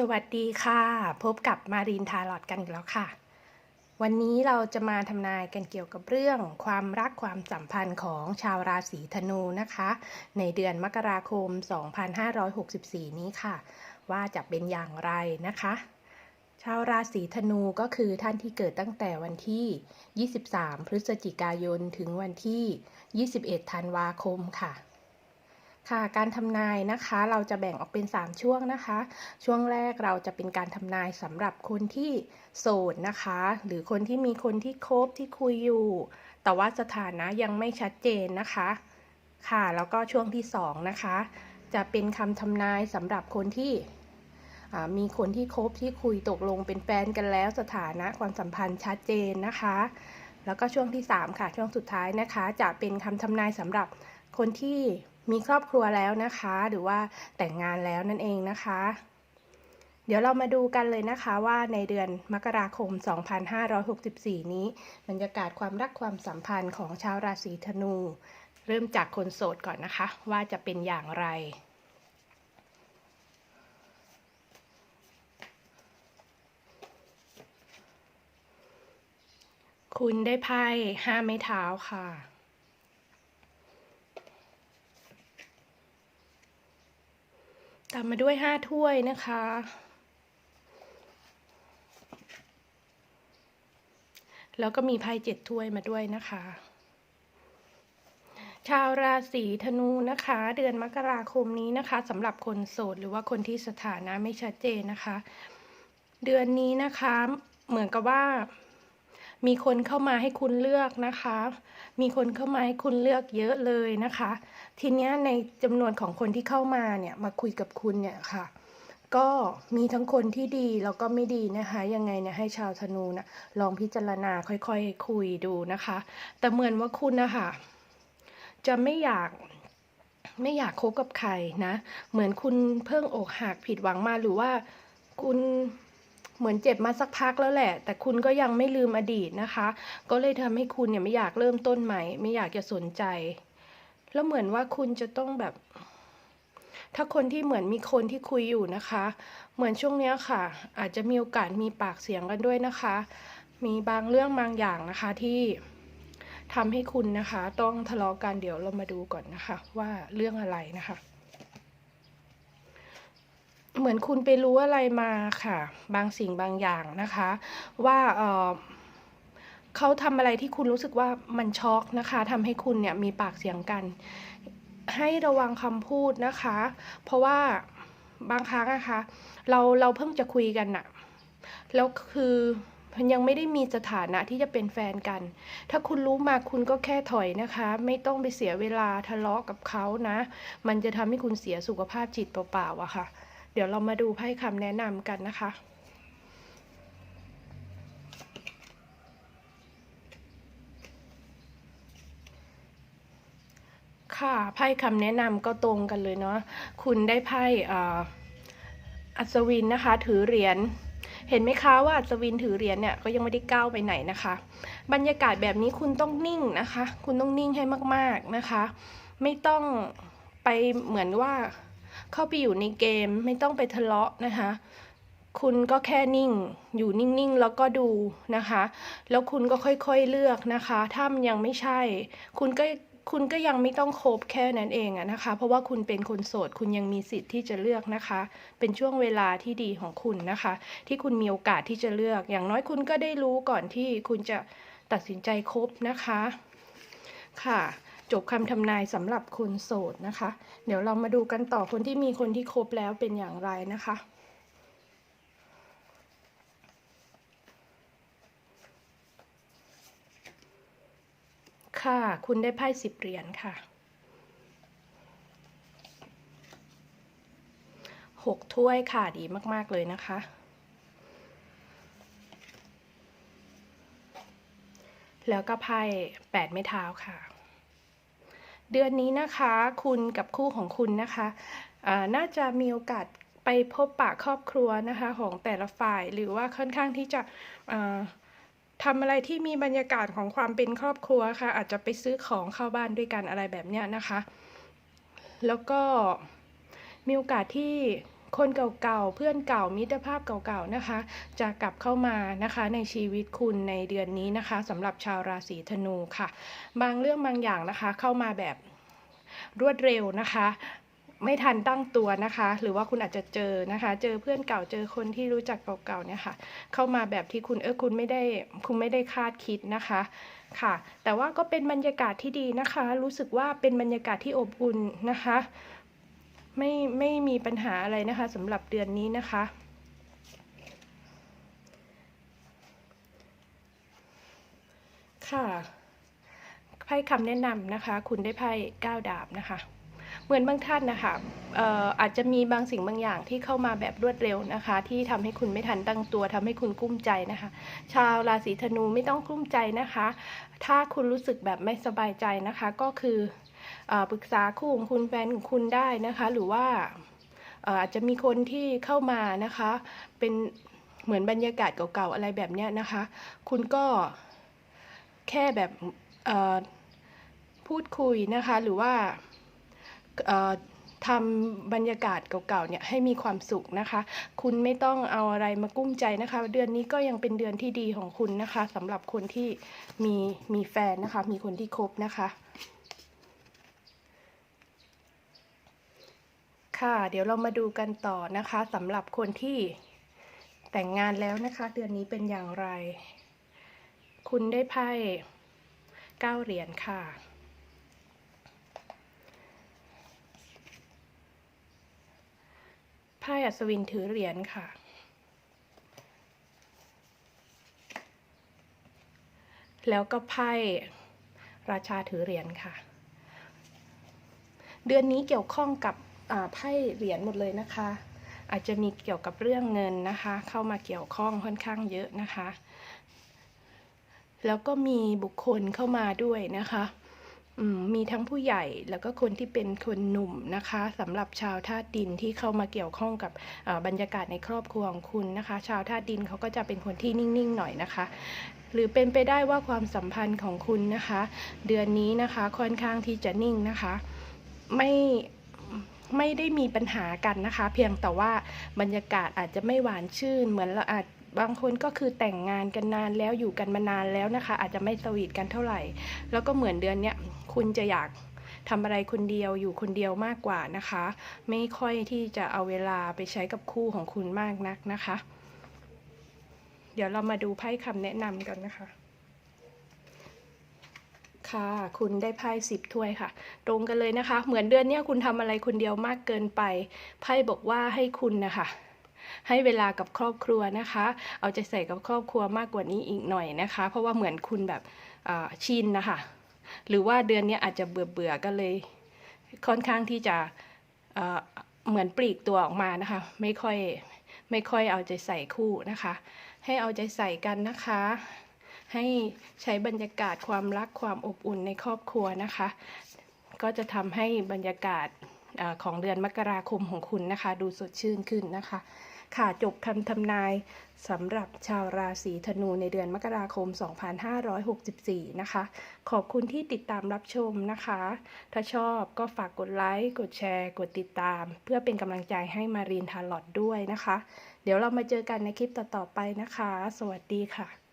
สวัสดีค่ะ พบกับมารีนทาร์ลอตกันอีกแล้วค่ะ วันนี้เราจะมาทำนายกันเกี่ยวกับเรื่อง ความรักความสัมพันธ์ของชาวราศีธนูนะคะ ในเดือนมกราคม 2564 นี้ค่ะ ว่าจะเป็นอย่างไรนะคะ ชาวราศีธนูก็คือท่านที่เกิดตั้งแต่วันที่ 23 พฤศจิกายนถึงวันที่ 21 ธันวาคมค่ะ ค่ะการทำนายนะคะเราจะแบ่งออกเป็น 3 ช่วงนะคะ ช่วงแรกเราจะเป็นการทำนายสำหรับคนที่โสดนะคะ หรือคนที่มีคนที่คบที่คุยอยู่ แต่ว่าสถานะยังไม่ชัดเจนนะคะ ค่ะ แล้วก็ช่วงที่ 2 นะคะ จะเป็นคำทำนายสำหรับคนที่มีคนที่คบที่คุยตกลงเป็นแฟนกันแล้วสถานะความสัมพันธ์ชัดเจนนะคะ แล้วก็ช่วงที่ 3 ค่ะ ช่วงสุดท้ายนะคะ จะเป็นคำทำนายสำหรับคนที่ มีครอบครัวแล้วนะคะ หรือว่าแต่งงานแล้วนั่นเองนะคะ เดี๋ยวเรามาดูกันเลยนะคะว่าในเดือนมกราคม 2564 นี้บรรยากาศความรักความสัมพันธ์ของชาวราศีธนู เริ่มจากคนโสดก่อนนะคะ ว่าจะเป็นอย่างไรคุณได้ไพ่ห้าไม้เท้าค่ะ ตามมาด้วยห้าถ้วยนะคะ แล้วก็มีไพ่เจ็ดถ้วยมาด้วยนะคะ ชาวราศีธนูนะคะ เดือนมกราคมนี้นะคะสำหรับคนโสดหรือว่าคนที่สถานะไม่ชัดเจนนะคะ เดือนนี้นะคะ เหมือนกับว่า มีคนเข้ามาให้คุณเลือกนะคะ มีคนเข้ามาให้คุณเลือกเยอะเลยนะคะ ทีนี้ในจำนวนของคนที่เข้ามาเนี่ยมาคุยกับคุณเนี่ยค่ะก็มีทั้งคนที่ดีแล้วก็ไม่ดีนะคะ ยังไงเนี่ยให้ชาวธนูนะลองพิจารณาค่อยๆคคุยดูนะคะ แต่เหมือนว่าคุณนะคะจะไม่อยากไม่อยากคบกับใครนะ เหมือนคุณเพิ่งอกหักผิดหวังมาหรือว่าคุณ เหมือนเจ็บมาสักพักแล้วแหละ แต่คุณก็ยังไม่ลืมอดีตนะคะ ก็เลยทำให้คุณเนี่ยไม่อยากเริ่มต้นใหม่ ไม่อยากจะสนใจ แล้วเหมือนว่าคุณจะต้องแบบ ถ้าคนที่เหมือนมีคนที่คุยอยู่นะคะ เหมือนช่วงเนี้ยค่ะ อาจจะมีโอกาสมีปากเสียงกันด้วยนะคะ มีบางเรื่องบางอย่างนะคะที่ทำให้คุณนะคะ ต้องทะเลาะกันเดี๋ยวเรามาดูก่อนนะคะ ว่าเรื่องอะไรนะคะ เหมือนคุณไปรู้อะไรมาค่ะ บางสิ่งบางอย่างนะคะ ว่าเออเขาทำอะไรที่คุณรู้สึกว่ามันช็อกนะคะทำให้คุณเนี่ยมีปากเสียงกัน ให้ระวังคำพูดนะคะ เพราะว่าบางครั้งนะคะเราเราเพิ่งจะคุยกันน่ะแล้วคือยังไม่ได้มีสถานะที่จะเป็นแฟนกัน ถ้าคุณรู้มาคุณก็แค่ถอยนะคะ ไม่ต้องไปเสียเวลาทะเลาะกับเขานะ มันจะทำให้คุณเสียสุขภาพจิตเปล่าๆอะค่ะ เดี๋ยวเรามาดูไพ่คำแนะนำกันนะคะ ค่ะไพ่คำแนะนำก็ตรงกันเลยเนาะคุณได้ไพ่ออัศวินนะคะ ถือเหรียญเห็นไหมคะว่าอัศวินถือเหรียญเนี่ยก็ยังไม่ได้ก้าวไปไหนนะคะ บรรยากาศแบบนี้คุณต้องนิ่งนะคะ คุณต้องนิ่งให้มากๆนะคะ ไม่ต้องไปเหมือนว่า เข้าไปอยู่ในเกมไม่ต้องไปทะเลาะนะคะ คุณก็แค่นิ่ง อยู่นิ่งๆ แล้วก็ดูนะคะ แล้วคุณก็ค่อยๆเลือกนะคะ ถ้ามันยังไม่ใช่ คุณก็คุณก็ยังไม่ต้องคบแค่นั้นเองอะนะคะ เพราะว่าคุณเป็นคนโสด คุณยังมีสิทธิ์ที่จะเลือกนะคะ เป็นช่วงเวลาที่ดีของคุณนะคะ ที่คุณมีโอกาสที่จะเลือก อย่างน้อยคุณก็ได้รู้ก่อนที่คุณจะตัดสินใจคบนะคะ ค่ะ จบคำทำนายสำหรับคนโสดนะคะ เดี๋ยวเรามาดูกันต่อคนที่มีคนที่คบแล้วเป็นอย่างไรนะคะค่ะ คุณได้ไพ่สิบเหรียญค่ะหกถ้วยค่ะ ดีมาก ๆ เลยนะคะ แล้วก็ไพ่แปดไม้เท้าค่ะ เดือนนี้นะคะคุณกับคู่ของคุณนะคะน่าจะมีโอกาสไปพบปะครอบครัวนะคะของแต่ละฝ่ายหรือว่าค่อนข้างที่จะอ่าทำอะไรที่มีบรรยากาศของความเป็นครอบครัวค่ะ อาจจะไปซื้อของเข้าบ้านด้วยกันอะไรแบบเนี้ยนะคะ แล้วก็มีโอกาสที่ คนเก่าๆ เพื่อนเก่ามิตรภาพเก่าๆนะคะ จะกลับเข้ามานะคะในชีวิตคุณในเดือนนี้นะคะสำหรับชาวราศีธนูค่ะ บางเรื่องบางอย่างนะคะเข้ามาแบบรวดเร็วนะคะไม่ทันตั้งตัวนะคะ หรือว่าคุณอาจจะเจอนะคะ เจอเพื่อนเก่าเจอคนที่รู้จักเก่าๆเนี่ยค่ะ เข้ามาแบบที่คุณเออคุณไม่ได้คุณไม่ได้คาดคิดนะคะค่ะ แต่ว่าก็เป็นบรรยากาศที่ดีนะคะ รู้สึกว่าเป็นบรรยากาศที่อบอุ่นนะคะ ไม่ไม่มีปัญหาอะไรนะคะสำหรับเดือนนี้นะคะ ค่ะไพ่คำแนะนำนะคะ คุณได้ไพ่ก้าวดาบนะคะ เหมือนบางท่านนะคะอออาจจะมีบางสิ่งบางอย่างที่เข้ามาแบบรวดเร็วนะคะ ที่ทำให้คุณไม่ทันตั้งตัวทำให้คุณกุ้มใจนะคะ ชาวราศีธนูไม่ต้องกุ้มใจนะคะ ถ้าคุณรู้สึกแบบไม่สบายใจนะคะ ก็คือ ปรึกษาคู่ของคุณแฟนของคุณได้นะคะ หรือว่าอาจจะมีคนที่เข้ามานะคะ เป็นเหมือนบรรยากาศเก่าๆอะไรแบบเนี้ยนะคะ คุณก็แค่แบบพูดคุยนะคะ หรือว่าทำบรรยากาศเก่าๆเนี่ยให้มีความสุขนะคะ คุณไม่ต้องเอาอะไรมากุ้มใจนะคะ เดือนนี้ก็ยังเป็นเดือนที่ดีของคุณนะคะสำหรับคนที่มีมีแฟนนะคะ มีคนที่คบนะคะ ค่ะ เดี๋ยวเรามาดูกันต่อนะคะสำหรับคนที่แต่งงานแล้วนะคะ เดือนนี้เป็นอย่างไร คุณได้ไพ่เก้าเหรียญค่ะ ไพ่อัศวินถือเหรียญค่ะแล้วก็ไพ่ราชาถือเหรียญค่ะ เดือนนี้เกี่ยวข้องกับ ไพ่เหรียญหมดเลยนะคะ อาจจะมีเกี่ยวกับเรื่องเงินนะคะ เข้ามาเกี่ยวข้องค่อนข้างเยอะนะคะ แล้วก็มีบุคคลเข้ามาด้วยนะคะมมีทั้งผู้ใหญ่แล้วก็คนที่เป็นคนหนุ่มนะคะสำหรับชาวธาตุดินที่เข้ามาเกี่ยวข้องกับบรรยากาศในครอบครัวของคุณนะคะ ชาวธาตุดินเขาก็จะเป็นคนที่นิ่งๆหน่อยนะคะ หรือเป็นไปได้ว่าความสัมพันธ์ของคุณนะคะ เดือนนี้นะคะค่อนข้างที่จะนิ่งนะคะ ไม่ ไม่ได้มีปัญหากันนะคะ เพียงแต่ว่าบรรยากาศอาจจะไม่หวานชื่น เหมือนเราอาจบางคนก็คือแต่งงานกันนานแล้วอยู่กันมานานแล้วนะคะ อาจจะไม่สวีทกันเท่าไหร่ แล้วก็เหมือนเดือนเนี้ยคุณจะอยากทำอะไรคนเดียวอยู่คนเดียวมากกว่านะคะ ไม่ค่อยที่จะเอาเวลาไปใช้กับคู่ของคุณมากนักนะคะ เดี๋ยวเรามาดูไพ่คำแนะนำกันนะคะ ค่ะ คุณได้ไพ่สิบถ้วยค่ะ ตรงกันเลยนะคะ เหมือนเดือนนี้คุณทำอะไรคนเดียวมากเกินไป ไพ่บอกว่าให้คุณนะคะให้เวลากับครอบครัวนะคะ เอาใจใส่กับครอบครัวมากกว่านี้อีกหน่อยนะคะ เพราะว่าเหมือนคุณแบบชินนะคะ หรือว่าเดือนนี้อาจจะเบื่อเบื่อก็เลย ค่อนข้างที่จะเหมือนปลีกตัวออกมานะคะ ไม่ค่อยไม่ค่อยเอาใจใส่คู่นะคะ ให้เอาใจใส่กันนะคะ ให้ใช้บรรยากาศความรักความอบอุ่นในครอบครัวนะคะ ก็จะทำให้บรรยากาศอของเดือนมกราคมของคุณนะคะ ดูสดชื่นขึ้นนะคะ ค่ะจบคำทำนายสำหรับชาวราศีธนูในเดือนมกราคม 2564 นะคะ ขอบคุณที่ติดตามรับชมนะคะ ถ้าชอบก็ฝากกดไลค์ กดแชร์ กดติดตาม เพื่อเป็นกำลังใจให้มารีนทาร์ลอตด้วยนะคะ เดี๋ยวเรามาเจอกันในคลิปต่อๆไปนะคะ สวัสดีค่ะ